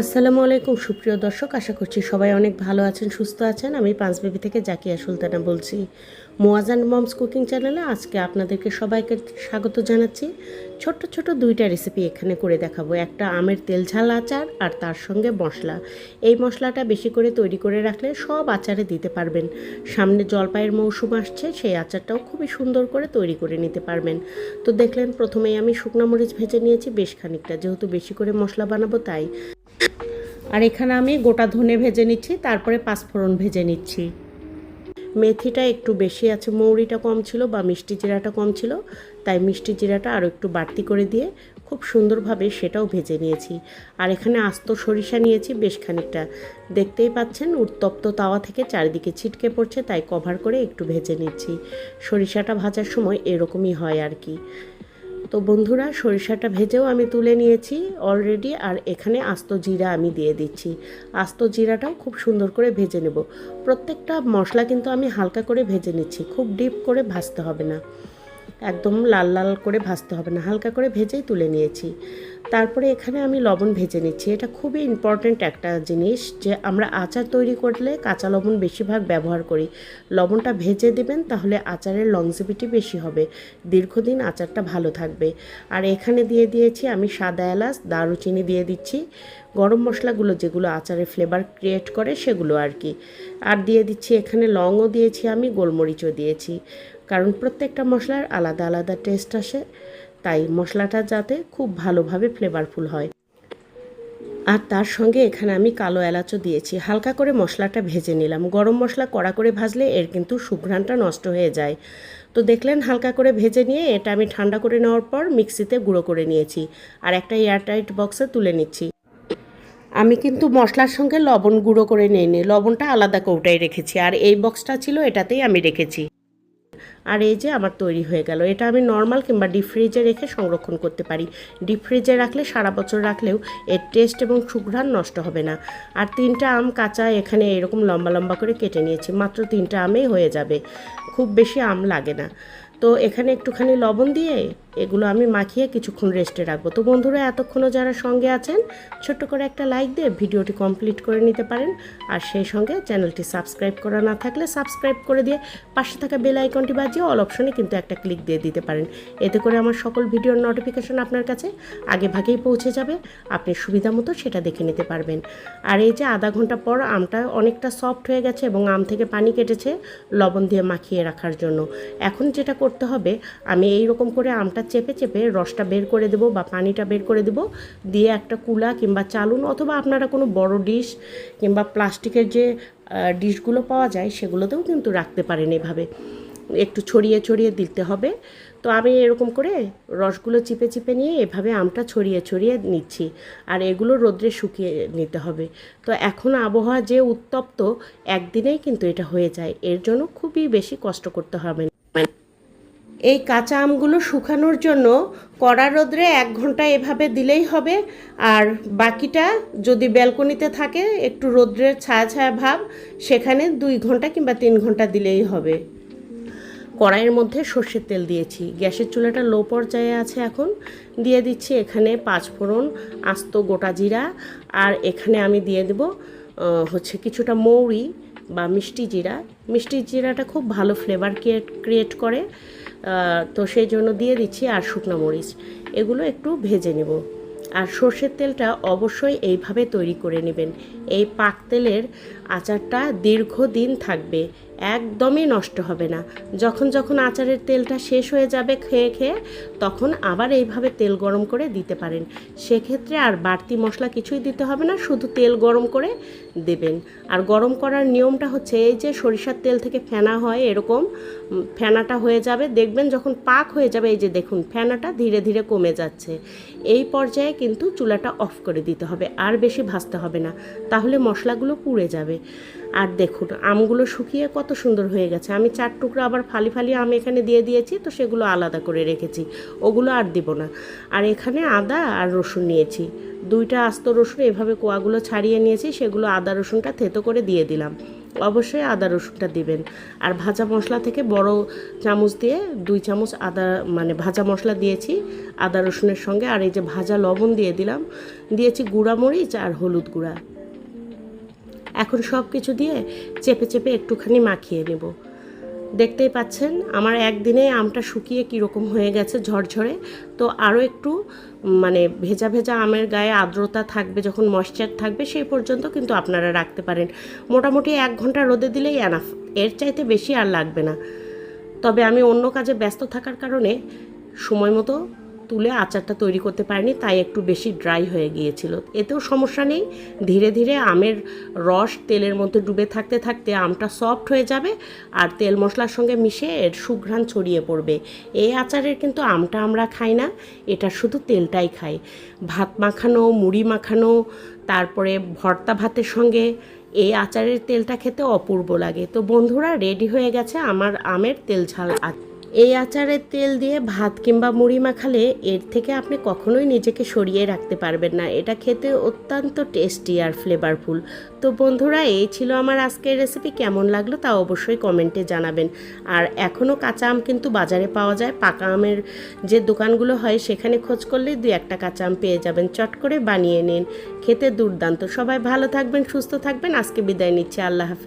আসসালামু আলাইকুম, সুপ্রিয় দর্শক। আশা করছি সবাই অনেক ভালো আছেন, সুস্থ আছেন। আমি পাঁচবেবি থেকে জাকিয়া সুলতানা বলছি। মোয়াজ অ্যান্ড মমস কুকিং চ্যানেলে আজকে আপনাদেরকে সবাইকে স্বাগত জানাচ্ছি। ছোট্ট ছোট দুইটা রেসিপি এখানে করে দেখাবো। একটা আমের তেল ঝাল আচার আর তার সঙ্গে মশলা। এই মশলাটা বেশি করে তৈরি করে রাখলে সব আচারে দিতে পারবেন। সামনে জলপাইয়ের মৌসুম আসছে, সেই আচারটাও খুবই সুন্দর করে তৈরি করে নিতে পারবেন। তো দেখলেন, প্রথমেই আমি শুকনো মরিচ ভেজে নিয়েছি, বেশ খানিকটা। যেহেতু বেশি করে মশলা বানাবো তাই। আর এখানে আমি গোটা ধনে ভেজে নিচ্ছি, তারপরে পাঁচফোড়ন ভেজে নিচ্ছি। মেথিটা একটু বেশি আছে, মৌরিটা কম ছিল বা মিষ্টি জিরাটা কম ছিল, তাই মিষ্টি জিরাটা আরও একটু বাড়তি করে দিয়ে খুব সুন্দরভাবে সেটাও ভেজে নিয়েছি। আর এখানে আস্ত সরিষা নিয়েছি বেশ খানিকটা। দেখতেই পাচ্ছেন, উত্তপ্ত তাওয়া থেকে চারিদিকে ছিটকে পড়ছে, তাই কভার করে একটু ভেজে নিচ্ছি। সরিষাটা ভাজার সময় এরকমই হয় আর কি। তো বন্ধুরা, সরিষাটা ভেজেও আমি তুলে নিয়েছি অলরেডি আর এখানে আস্ত জিরা আমি দিয়ে দিচ্ছি। আস্ত জিরাটাও খুব সুন্দর করে ভেজে নেব। প্রত্যেকটা মশলা কিন্তু আমি হালকা করে ভেজে নিচ্ছি, খুব ডিপ করে ভাজতে হবে না। একদম লাল লাল করে ভাজতে হবে না, হালকা করে ভেজেই তুলে নিয়েছি। তারপরে এখানে আমি লবণ ভেজে নিচ্ছি। এটা খুবই ইম্পর্ট্যান্ট একটা জিনিস যে আমরা আচার তৈরি করলে কাঁচা লবণ বেশিরভাগ ব্যবহার করি। লবণটা ভেজে দেবেন তাহলে আচারের লংজিভিটি বেশি হবে। দীর্ঘদিন আচারটা ভালো থাকবে। আর এখানে দিয়ে দিয়েছি আমি সাদা এলাচ, দারুচিনি দিয়ে দিচ্ছি। গরম মশলাগুলো যেগুলো আচারের ফ্লেভার ক্রিয়েট করে সেগুলো আর কি। আর দিয়ে দিচ্ছি এখানে লংও দিয়েছি আমি, গোলমরিচও দিয়েছি। কারণ প্রত্যেকটা মশলার আলাদা আলাদা টেস্ট আসে, তাই মশলাটা যাতে খুব ভালোভাবে ফ্লেভারফুল হয়। আর তার সঙ্গে এখানে আমি কালো এলাচও দিয়েছি। হালকা করে মশলাটা ভেজে নিলাম। গরম মশলা কড়া করে ভাজলে এর কিন্তু সুঘ্রাণটা নষ্ট হয়ে যায়। তো দেখলেন, হালকা করে ভেজে নিয়ে এটা আমি ঠান্ডা করে নেওয়ার পর মিক্সিতে গুঁড়ো করে নিয়েছি। আর একটা এয়ারটাইট বক্সে তুলে নিচ্ছি। আমি কিন্তু মশলার সঙ্গে লবণ গুঁড়ো করে নিইনি। লবণটা আলাদা কৌটায় রেখেছি। আর এই বক্সটা ছিল, এটাতেই আমি রেখেছি। আর এই যে আমার তৈরি হয়ে গেল। এটা আমি নর্মাল কিংবা ডিপ ফ্রিজে রেখে সংরক্ষণ করতে পারি। ডিপ ফ্রিজে রাখলে সারা বছর রাখলেও এর টেস্ট এবং সুঘ্রাণ নষ্ট হবে না। আর তিনটা আম কাঁচা এখানে এরকম লম্বা লম্বা করে কেটে নিয়েছি। মাত্র তিনটা আমেই হয়ে যাবে। খুব বেশি আম লাগে না। তো এখানে একটুখানি লবণ দিয়ে এগুলো আমি মাখিয়ে কিছুক্ষণ রেস্টে রাখব। তো বন্ধুরা, এতক্ষণও যারা সঙ্গে আছেন, ছোট্ট করে একটা লাইক দিয়ে ভিডিওটি কমপ্লিট করে নিতে পারেন। আর সেই সঙ্গে চ্যানেলটি সাবস্ক্রাইব করা না থাকলে সাবস্ক্রাইব করে দিয়ে পাশে থাকা বেল আইকনটি বাজিয়ে অল অপশনে কিন্তু একটা ক্লিক দিয়ে দিতে পারেন। এতে করে আমার সকল ভিডিওর নোটিফিকেশন আপনার কাছে আগে ভাগেই পৌঁছে যাবে। আপনি সুবিধা মতো সেটা দেখে নিতে পারবেন। আর এই যে আধা ঘণ্টা পর আমটা অনেকটা সফট হয়ে গেছে এবং আম থেকে পানি কেটেছে, লবণ দিয়ে মাখিয়ে রাখার জন্য। এখন যেটা করতে হবে, আমি এই রকম করে আমটা চেপে চেপে রসটা বের করে দেবো বা পানিটা বের করে দেবো। দিয়ে একটা কুলা কিংবা চালুন অথবা আপনারা কোনো বড় ডিশ কিংবা প্লাস্টিকের যে ডিশগুলো পাওয়া যায় সেগুলোতেও কিন্তু রাখতে পারেন এভাবে। একটু ছড়িয়ে ছড়িয়ে দিতে হবে। তো আমি এরকম করে রসগুলো চিপে চিপে নিয়ে এভাবে আমটা ছড়িয়ে ছড়িয়ে নিচ্ছি। আর এগুলো রোদ্রে শুকিয়ে নিতে হবে। তো এখন আবহাওয়া যে উত্তপ্ত, একদিনেই কিন্তু এটা হয়ে যায়। এর জন্য খুবই বেশি কষ্ট করতে হবে না। এই কাঁচা আমগুলো শুকানোর জন্য কড়া রোদ্রে এক ঘণ্টা এভাবে দিলেই হবে। আর বাকিটা যদি ব্যালকনিতে থাকে, একটু রোদ্রের ছায়া ছায়া ভাব, সেখানে দুই ঘণ্টা কিংবা তিন ঘণ্টা দিলেই হবে। কড়াইয়ের মধ্যে সর্ষের তেল দিয়েছি। গ্যাসের চুলাটা লো পর্যায়ে আছে এখন। দিয়ে দিচ্ছি এখানে পাঁচ ফোড়ন আস্ত গোটা জিরা। আর এখানে আমি দিয়ে দেব হচ্ছে কিছুটা মৌরি বা মিষ্টি জিরা। মিষ্টি জিরাটা খুব ভালো ফ্লেভার ক্রিয়েট করে। তো সেই জন্য দিয়ে দিচ্ছি আর শুকনো মরিচ। এগুলো একটু ভেজে নেব। আর সর্ষের তেলটা অবশ্যই এইভাবে তৈরি করে নেবেন। এই পাক তেলের আচারটা দীর্ঘদিন থাকবে। একদমই নষ্ট হবে না। যখন যখন আচারের তেলটা শেষ হয়ে যাবে খেয়ে খেয়ে, তখন আবার এইভাবে তেল গরম করে দিতে পারেন। সেক্ষেত্রে আর বাড়তি মশলা কিছুই দিতে হবে না, শুধু তেল গরম করে দেবেন। আর গরম করার নিয়মটা হচ্ছে, এই যে সরিষার তেল থেকে ফেনা হয় এরকম ফেনাটা হয়ে যাবে, দেখবেন যখন পাক হয়ে যাবে, এই যে দেখুন, ফেনাটা ধীরে ধীরে কমে যাচ্ছে। এই পর্যায়ে কিন্তু চুলাটা অফ করে দিতে হবে, আর বেশি ভাজতে হবে না। তাহলে মশলাগুলো পুড়ে যাবে। আর দেখুন, আমগুলো শুকিয়ে কত সুন্দর হয়ে গেছে। আমি চার টুকরা আবার ফালি ফালি আম এখানে দিয়ে দিয়েছি, তো সেগুলো আলাদা করে রেখেছি। ওগুলো আর দিব না। আর এখানে আদা আর রসুন নিয়েছি। দুইটা আস্ত রসুন, এভাবে কোয়াগুলো ছাড়িয়ে নিয়েছি, সেগুলো আদা রসুনটা থেতো করে দিয়ে দিলাম। অবশ্যই আদা রসুনটা দিবেন। আর ভাজা মশলা থেকে বড় চামচ দিয়ে দুই চামচ আদা মানে ভাজা মশলা দিয়েছি আদা রসুনের সঙ্গে। আর এই যে ভাজা লবণ দিয়ে দিলাম, দিয়েছি গুঁড়া মরিচ আর হলুদ গুঁড়া। এখন সব কিছু দিয়ে চেপে চেপে একটুখানি মাখিয়ে নেব। দেখতেই পাচ্ছেন, আমার একদিনে আমটা শুকিয়ে কীরকম হয়ে গেছে ঝরঝরে। তো আরও একটু মানে ভেজা ভেজা আমের গায়ে আর্দ্রতা থাকবে, যখন ময়শ্চার থাকবে, সেই পর্যন্ত কিন্তু আপনারা রাখতে পারেন। মোটামুটি এক ঘণ্টা রোদে দিলেই এনাফ এর চাইতে বেশি আর লাগবে না। তবে আমি অন্য কাজে ব্যস্ত থাকার কারণে, সময় মতো তুলে আচারটা তৈরি করতে পারিনি, তাই একটু বেশি ড্রাই হয়ে গিয়েছিল। এতেও সমস্যা নেই, ধীরে ধীরে আমের রস তেলের মধ্যে ডুবে থাকতে থাকতে আমটা সফট হয়ে যাবে আর তেল মশলার সঙ্গে মিশে এর সুঘ্রাণ ছড়িয়ে পড়বে। এই আচারের কিন্তু আমটা আমরা খাই না, এটা শুধু তেলটাই খাই। ভাত মাখানো, মুড়ি মাখানো, তারপরে ভর্তা ভাতের সঙ্গে এই আচারের তেলটা খেতে অপূর্ব লাগে। তো বন্ধুরা রেডি হয়ে গেছে আমার আমের তেল ঝাল আচার এই আচারের তেল দিয়ে ভাত কিংবা মুড়ি মাখালে এর থেকে আপনি কখনোই নিজেকে সরিয়ে রাখতে পারবেন না। এটা খেতে অত্যন্ত টেস্টি আর ফ্লেভারফুল তো বন্ধুরা, এই ছিল আমার আজকের রেসিপি কেমন লাগল তা অবশ্যই কমেন্টে জানাবেন। আর এখনও কাঁচা আম কিন্তু বাজারে পাওয়া যায়। পাকা আমের যে দোকানগুলো হয়, সেখানে খোঁজ করলেই দু একটা কাঁচা আম পেয়ে যাবেন। চট করে বানিয়ে নিন। খেতে দুর্দান্ত। সবাই ভালো থাকবেন, সুস্থ থাকবেন। আজকে বিদায় নিচ্ছি। আল্লাহ হাফেজ।